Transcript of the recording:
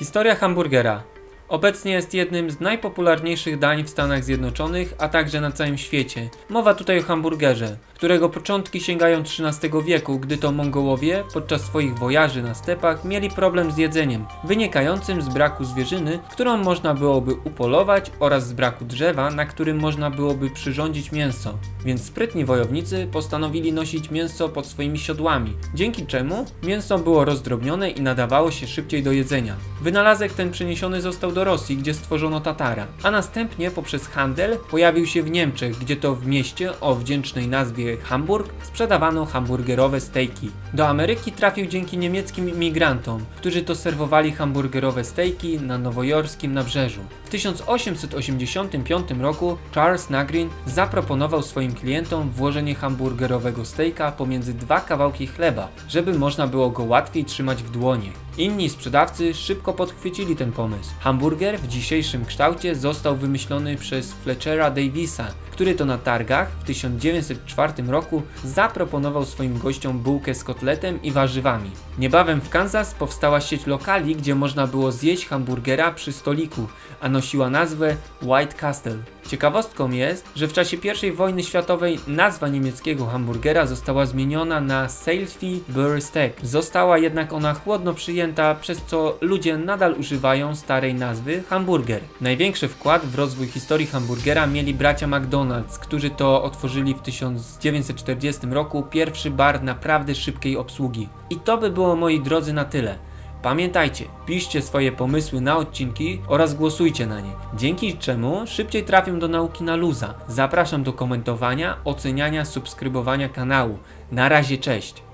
Historia hamburgera. Obecnie jest jednym z najpopularniejszych dań w Stanach Zjednoczonych, a także na całym świecie. Mowa tutaj o hamburgerze, którego początki sięgają XIII wieku, gdy to Mongołowie podczas swoich wojaży na stepach mieli problem z jedzeniem, wynikającym z braku zwierzyny, którą można byłoby upolować oraz z braku drzewa, na którym można byłoby przyrządzić mięso. Więc sprytni wojownicy postanowili nosić mięso pod swoimi siodłami, dzięki czemu mięso było rozdrobnione i nadawało się szybciej do jedzenia. Wynalazek ten przeniesiony został do Rosji, gdzie stworzono tatara, a następnie poprzez handel pojawił się w Niemczech, gdzie to w mieście o wdzięcznej nazwie Hamburg sprzedawano hamburgerowe stejki. Do Ameryki trafił dzięki niemieckim imigrantom, którzy to serwowali hamburgerowe stejki na nowojorskim nabrzeżu. W 1885 roku Charles Nagrin zaproponował swoim klientom włożenie hamburgerowego stejka pomiędzy dwa kawałki chleba, żeby można było go łatwiej trzymać w dłonie. Inni sprzedawcy szybko podchwycili ten pomysł. Hamburger w dzisiejszym kształcie został wymyślony przez Fletchera Davisa, który to na targach w 1904 roku zaproponował swoim gościom bułkę z kotletem i warzywami. Niebawem w Kansas powstała sieć lokali, gdzie można było zjeść hamburgera przy stoliku, a nosiła nazwę White Castle. Ciekawostką jest, że w czasie I wojny światowej nazwa niemieckiego hamburgera została zmieniona na Selfie Burr Steak. Została jednak ona chłodno przyjęta, przez co ludzie nadal używają starej nazwy hamburger. Największy wkład w rozwój historii hamburgera mieli bracia McDonald's, którzy to otworzyli w 1940 roku pierwszy bar naprawdę szybkiej obsługi. I to by było moi drodzy na tyle. Pamiętajcie, piszcie swoje pomysły na odcinki oraz głosujcie na nie, dzięki czemu szybciej trafią do nauki na luza. Zapraszam do komentowania, oceniania, subskrybowania kanału. Na razie, cześć!